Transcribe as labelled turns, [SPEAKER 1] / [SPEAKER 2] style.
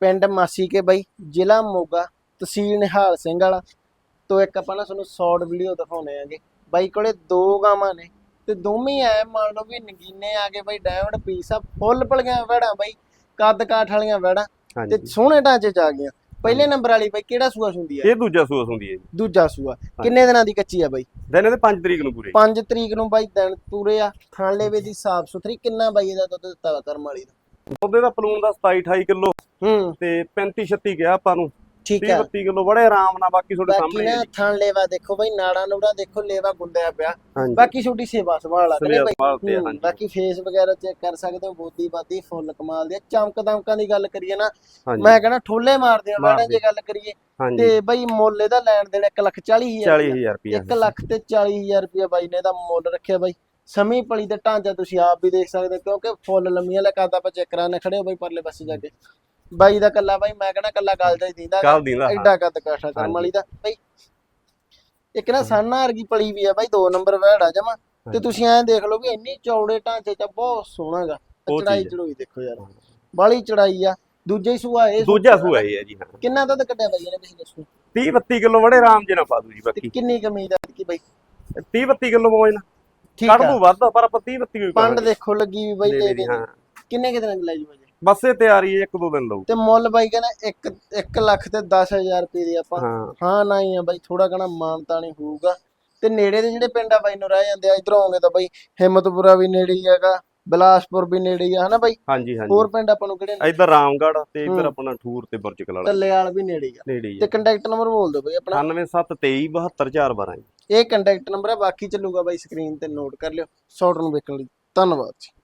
[SPEAKER 1] ਪਿੰਡ ਮਾਸੀ ਕੇ ਬਾਈ ਜ਼ਿਲ੍ਹਾ ਮੋਗਾ ਤਹਿਸੀਲ ਨਿਹਾਲ ਸਿੰਘ ਵਾਲਾ। ਤੋਂ ਇੱਕ ਆਪਾਂ ਨਾ ਤੁਹਾਨੂੰ ਸ਼ਾਰਟ ਵੀਡੀਓ ਦਿਖਾਉਣੇ ਆਗੇ। ਬਾਈ ਕੋਲੇ ਦੋ ਗਾਵਾਂ ਨੇ ਤੇ ਦੋਵੇਂ ਐ ਮੰਨ ਲਓ ਵੀ ਨਗੀਨੇ ਆ ਗਏ ਬਾਈ ਡਾਇਮੰਡ ਪੀਸ ਆ ਫੁੱਲ ਪਲੀਆਂ ਵੜਾਂ ਬਾਈ ਕੱਦ ਕਾਠ ਵਾਲੀਆਂ ਵੜਾਂ ਤੇ ਸੋਹਣੇ ਢਾਂਚੇ ਚ ਆ ਗਈਆਂ। ਪਹਿਲੇ ਨੰਬਰ ਵਾਲੀ ਬਾਈ ਕਿਹੜਾ ਸੂਆ ਸੁੰਦੀ ਆ?
[SPEAKER 2] ਇਹ ਦੂਜਾ ਸੂਸ ਹੁੰਦੀ ਹੈ ਜੀ।
[SPEAKER 1] ਦੂਜਾ ਸੂਆ। ਕਿੰਨੇ ਦਿਨਾਂ ਦੀ ਕੱਚੀ ਆ ਬਾਈ?
[SPEAKER 2] ਦਿਨ ਇਹਦੇ 5 ਤਰੀਕ ਨੂੰ ਪੂਰੇ।
[SPEAKER 1] 5 ਤਰੀਕ ਨੂੰ ਬਾਈ ਦਿਨ ਪੂਰੇ ਆ। ਥਣ ਲੇਵੇ ਦੀ ਸਾਫ਼ ਸੁਥਰੀ ਕਿੰਨਾ ਬਾਈ ਇਹਦਾ ਦੁੱਧ ਦਿੱਤਾ ਕਰਮ ਵਾਲੀ ਦਾ?
[SPEAKER 2] ਉਹਦੇ ਦਾ ਪਲੂਨ ਦਾ 27 28 ਕਿਲੋ।
[SPEAKER 1] ਹੂੰ
[SPEAKER 2] ਤੇ 35 36 ਗਿਆ ਆਪਾਂ ਨੂੰ।
[SPEAKER 1] ਠੀਕ
[SPEAKER 2] 30
[SPEAKER 1] ਆ
[SPEAKER 2] 32 ਕਿਲੋ ਬੜੇ ਆਰਾਮ ਨਾਲ ਬਾਕੀ ਤੁਹਾਡੇ
[SPEAKER 1] ਬਾਕੀ
[SPEAKER 2] ਸਾਹਮਣੇ
[SPEAKER 1] ਨਾ
[SPEAKER 2] ਹੈ ਜੀ।
[SPEAKER 1] ਥਣ ਲੇਵਾ ਦੇਖੋ ਬਾਈ ਨਾੜਾ ਨੂੜਾ ਦੇਖੋ ਲੇਵਾ ਗੁੰਦਿਆ ਪਿਆ। ਬਾਕੀ ਛੋਟੀ ਸੇਵਾ ਸੰਭਾਲ ਕਰੇ
[SPEAKER 2] ਸਵੇਰ
[SPEAKER 1] ਬਾਈ। ਹੂੰ, ਬਾਕੀ ਫੇਸ ਵਗੈਰਾ ਚੈੱਕ ਕਰ ਸਕਦੇ ਹੋ ਬੋਦੀ ਬਾਦੀ ਫੁੱਲ ਕਮਾਲ ਦੀ। ਚਮਕ ਦਮਕਾਂ ਦੀ ਗੱਲ ਕਰੀਏ ਨਾ ਮੈਂ ਕਹਿੰਦਾ ਠੋਲੇ ਮਾਰਦੇ ਆ
[SPEAKER 2] ਮਾਰਦੇ।
[SPEAKER 1] ਜੇ ਗੱਲ ਕਰੀਏ। ਤੇ ਬਾਈ ਮੁੱਲ ਇਹਦਾ ਲੈਣ ਦੇਣ 1 ਲੱਖ 40 ਹਜ਼ਾਰ
[SPEAKER 2] 40000 ਰੁਪਏ
[SPEAKER 1] 1 ਲੱਖ ਤੇ 40000 ਰੁਪਏ ਬਾਈ ਨੇ ਇਹਦਾ ਮੁੱਲ ਰੱਖਿਆ ਬਾਈ। ਸਮੀ ਪਲੀ ਤੇ ਢਾਂਚਾ ਤੁਸੀਂ ਆਪ ਵੀ ਦੇਖ ਸਕਦੇ ਹੋ ਕਿਉਂਕਿ ਫੁੱਲ ਲੰਮੀਆਂ ਲੈ ਕਰਦਾ ਆਪਾਂ ਚੈੱਕ ਕਰਾਣੇ ਖੜੇ ਹੋ ਬਾਈ ਪਰਲੇ ਪਾਸੇ ਜਾ ਕੇ। ਬਾਈ ਦਾ ਕੱਲਾ ਬਾਈ ਮੈਂ ਕਹਿੰਦਾ ਕੱਲਾ ਗੱਲ ਦਾ ਹੀ ਦਿੰਦਾ
[SPEAKER 2] ਕੱਲ ਨਾ
[SPEAKER 1] ਐਡਾ ਕੱਦ ਕਾਠਾ ਕਰਮ ਵਾਲੀ ਦਾ। ਬਾਈ ਇੱਕ ਨਾ ਸਾਨਾ ਵਰਗੀ ਪਲੀ ਵੀ ਆ ਬਾਈ ਦੋ ਨੰਬਰ ਵੈੜਾ ਜਮਾ। ਤੇ। ਤੁਸੀਂ ਐਂ ਦੇਖ ਲਓ ਵੀ ਇੰਨੀ ਚੌੜੇ ਢਾਂਚੇ ਚ ਬਹੁਤ ਸੋਹਣਾਗਾ ਚੜਾਈ। ਚੜੋਈ ਦੇਖੋ ਯਾਰ। ਬਾਲੀ ਚੜਾਈ ਆ। ਦੂਜਾ ਸੂਆ ਇਹ
[SPEAKER 2] ਦੂਜਾ ਸੂਆ ਇਹ ਹੈ। ਜੀ ਹਾਂ।
[SPEAKER 1] ਕਿੰਨਾ ਦੁੱਧ ਕੱਢਿਆ ਬਾਈ ਇਹਨੇ ਤੁਸੀਂ ਦੱਸੋ?
[SPEAKER 2] 30 32 ਕਿਲੋ ਬੜੇ ਆਰਾਮ ਜੇ ਨਾ ਪਾ ਦੂ ਜੀ
[SPEAKER 1] ਤੇ
[SPEAKER 2] ਬਾਕੀ।
[SPEAKER 1] ਕਿੰਨੀ ਕਮੀ ਦਾ ਕੀ ਬਾਈ?
[SPEAKER 2] 30 32 ਕਿਲੋ ਮੋਜ ਨਾ
[SPEAKER 1] ਠੀਕ
[SPEAKER 2] ਕੱਢ ਦੂ ਵੱਧ ਪਰ ਆਪਾਂ 30 32 ਕੋਈ
[SPEAKER 1] ਪੰਡ ਦੇਖੋ ਲੱਗੀ ਵੀ ਬਾਈ
[SPEAKER 2] ਹਾਂ।
[SPEAKER 1] ਕਿੰਨੇ ਕਿ ਦਿਨਾਂ ਚ ਲੈ ਜੂ ਬਾਈ?
[SPEAKER 2] ਬਸ ਤਿਆਰੀ ਹੈ ਇੱਕ ਦੋ ਦਿਨ ਲਊ।
[SPEAKER 1] ਤੇ ਮੁੱਲ ਬਾਈ ਕਹਿੰਦਾ 1 1 ਲੱਖ ਤੇ 10000 ਰੁਪਏ ਦੀ ਆਪਾਂ।
[SPEAKER 2] ਹਾਂ।
[SPEAKER 1] ਹਾਂ ਨਾ ਹੀ ਆ ਬਾਈ ਥੋੜਾ ਕਣਾ ਮਾਨਤਾ ਨਹੀਂ ਹੋਊਗਾ। ਤੇ ਨੇੜੇ ਦੇ ਜਿਹੜੇ ਪਿੰਡ ਆ ਬਾਈ ਨੂੰ ਰਹਿ ਜਾਂਦੇ ਆ ਇਧਰੋਂ ਆਉਂਗੇ ਤਾਂ ਬਾਈ ਹਿੰਮਤਪੁਰਾ ਵੀ ਨੇੜੇ ਹੀ ਹੈਗਾ ਬਿਲਾਸਪੁਰ ਵੀ ਨੇੜੇ ਹੀ ਆ ਹਨਾ ਬਾਈ?
[SPEAKER 2] ਹਾਂਜੀ ਹਾਂਜੀ।
[SPEAKER 1] ਹੋਰ ਪਿੰਡ ਆਪਾਂ ਨੂੰ ਕਿਹੜੇ ਨੇ?
[SPEAKER 2] ਇੱਧਰ ਰਾਮਗੜ੍ਹ ਤੇ ਇੱਧਰ। ਆਪਣਾ ਠੂਰ ਤੇ ਬੁਰਜ ਕਲਾਲਾ
[SPEAKER 1] ਟੱਲੇਵਾਲ ਵੀ ਨੇੜੇ ਹੀ ਆ।
[SPEAKER 2] ਨੇੜੇ ਹੀ
[SPEAKER 1] ਤੇ ਕੰਟੈਕਟ ਨੰਬਰ ਬੋਲ ਦਿਓ ਬਾਈ ਆਪਣਾ।
[SPEAKER 2] 9723 ਜੀ।
[SPEAKER 1] ਇਹ ਕੰਟੈਕਟ ਨੰਬਰ ਹੈ ਬਾਕੀ ਚੱਲੂਗਾ ਬਾਈ ਸਕਰੀਨ ਤੇ ਨੋਟ ਕਰ ਲਿਓ। ਸ਼ਾਰਟ ਨੂੰ ਵੇਖਣ ਲਈ। ਧੰਨਵਾਦ ਜੀ।